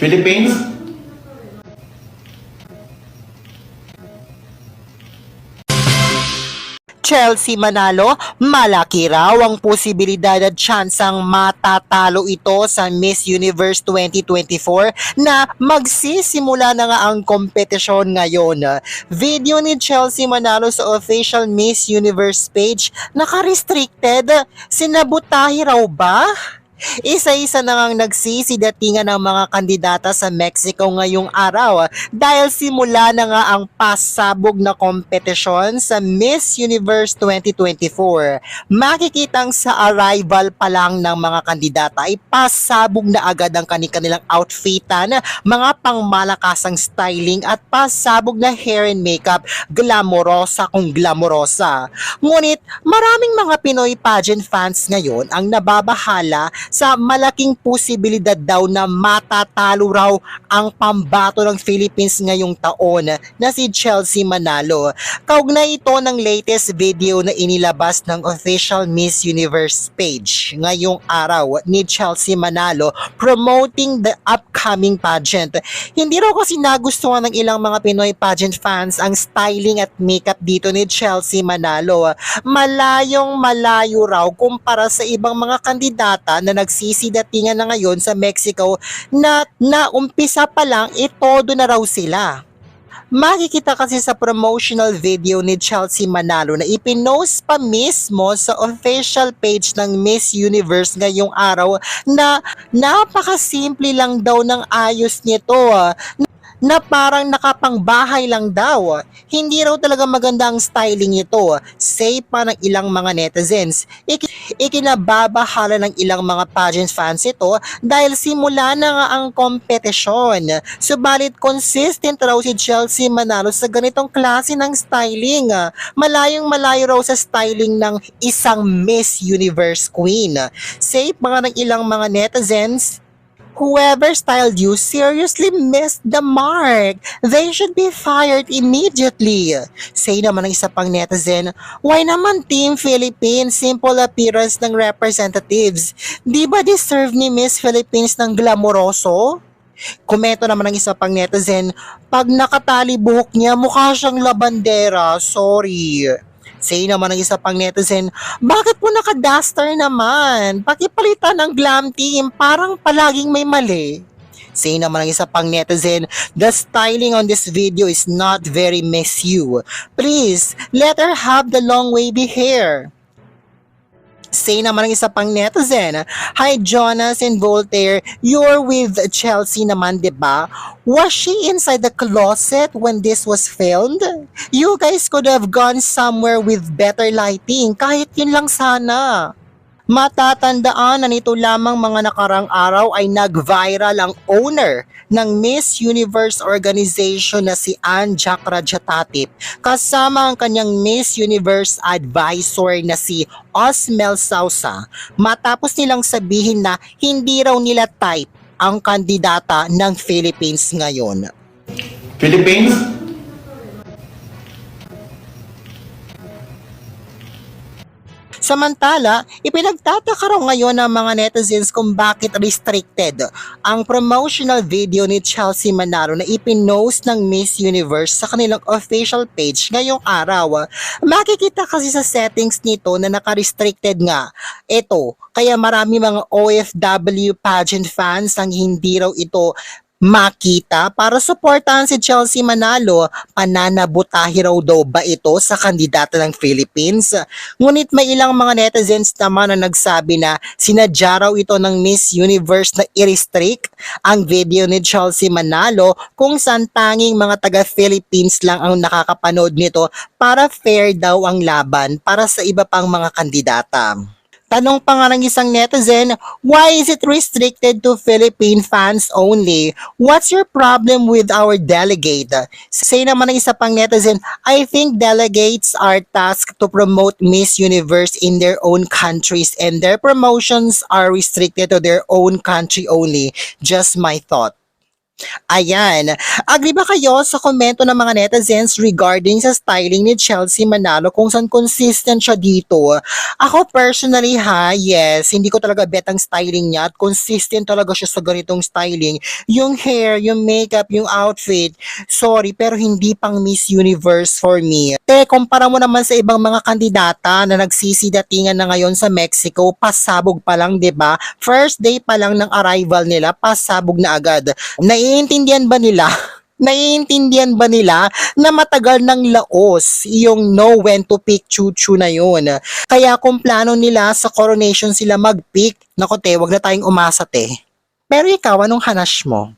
Philippines? Chelsea Manalo, malaki raw ang posibilidad at tsansang matatalo ito sa Miss Universe 2024 na magsisimula na nga ang kompetisyon ngayon. Video ni Chelsea Manalo sa official Miss Universe page naka-restricted. Sinabutahi raw ba? Isa-isa na ngang nagsisidatingan ng mga kandidata sa Mexico ngayong araw dahil simula na nga ang pasabog na kompetisyon sa Miss Universe 2024. Makikitang sa arrival pa lang ng mga kandidata ay pasabog na agad ang kanilang outfitan, mga pangmalakasang styling at pasabog na hair and makeup, glamorosa kung glamorosa. Ngunit maraming mga Pinoy pageant fans ngayon ang nababahala sa malaking posibilidad daw na matatalo raw ang pambato ng Philippines ngayong taon na si Chelsea Manalo. Kaugnay ito ng latest video na inilabas ng official Miss Universe page ngayong araw ni Chelsea Manalo promoting the upcoming pageant. Hindi raw kasi nagustuhan ng ilang mga Pinoy pageant fans ang styling at makeup dito ni Chelsea Manalo. Malayong malayo raw kumpara sa ibang mga kandidata na nagsisidatingan na ngayon sa Mexico na naumpisa pa lang itodo na raw sila. Makikita kasi sa promotional video ni Chelsea Manalo na ipinost pa mismo sa official page ng Miss Universe ngayong araw na napakasimple lang daw ng ayos nito ah, na parang nakapangbahay lang daw. Hindi raw talaga maganda ang styling nito. Say pa ng ilang mga netizens. Ik- ikinababahala ng ilang mga pageant fans ito dahil simula na nga ang kompetisyon. Subalit consistent raw si Chelsea Manalo sa ganitong klase ng styling. Malayong malayo raw sa styling ng isang Miss Universe Queen. Say pa nga ng ilang mga netizens, Whoever styled you seriously missed the mark. They should be fired immediately. Say naman ng isa pang netizen, why naman Team Philippines simple appearance ng representatives? Di ba deserve ni Miss Philippines ng glamoroso? Komento naman ng isa pang netizen, pag nakatali buhok niya mukha siyang labandera, sorry. Say naman ng isa pang netizen, bakit po naka-duster naman? Pakipalitan ng glam team, parang palaging may mali. Say naman ng isa pang netizen, the styling on this video is not very Miss You. Please, let her have the long wavy hair. Say naman ng isa pang netizen, Hi Jonas and Voltaire, you're with Chelsea naman, di ba? Was she inside the closet when this was filmed? You guys could have gone somewhere with better lighting, kahit yun lang sana. Matatandaan na nito lamang mga nakarang araw ay nag-viral ang owner ng Miss Universe organization na si Ann Jack Rajatatip kasama ang kanyang Miss Universe advisor na si Osmel Sausa matapos nilang sabihin na hindi raw nila type ang kandidata ng Philippines ngayon. Philippines? Samantala, ipinagtataka raw ngayon ng mga netizens kung bakit restricted ang promotional video ni Chelsea Manalo na ipinost ng Miss Universe sa kanilang official page ngayong araw. Makikita kasi sa settings nito na naka-restricted nga. Ito, kaya marami mga OFW pageant fans ang hindi raw ito makita para suportahan si Chelsea Manalo. Pananabutahi raw daw ba ito sa kandidata ng Philippines? Ngunit may ilang mga netizens naman na nagsabi na sinadya raw ito ng Miss Universe na i-restrict ang video ni Chelsea Manalo kung saan tanging mga taga-Philippines lang ang nakakapanood nito para fair daw ang laban para sa iba pang mga kandidata. Tanong pa nga ng isang netizen, why is it restricted to Philippine fans only? What's your problem with our delegate? Say naman ng isa pang netizen, I think delegates are tasked to promote Miss Universe in their own countries and their promotions are restricted to their own country only. Just my thought. Ayan. Agree ba kayo sa komento ng mga netizens regarding sa styling ni Chelsea Manalo kung saan consistent siya dito? Ako personally ha, yes, hindi ko talaga bet ang styling niya at consistent talaga siya sa ganitong styling. Yung hair, yung makeup, yung outfit, sorry, pero hindi pang Miss Universe for me. Te, kumpara mo naman sa ibang mga kandidata na nagsisidatingan na ngayon sa Mexico, pasabog pa lang, 'di ba? First day pa lang ng arrival nila, pasabog na agad. Naiintindihan ba nila? Naiintindihan ba nila na matagal ng laos yung know when to pick chuchu na yun? Kaya kung plano nila sa coronation sila mag-pick, nako te, wag na tayong umasa te. Pero ikaw, anong hanash mo?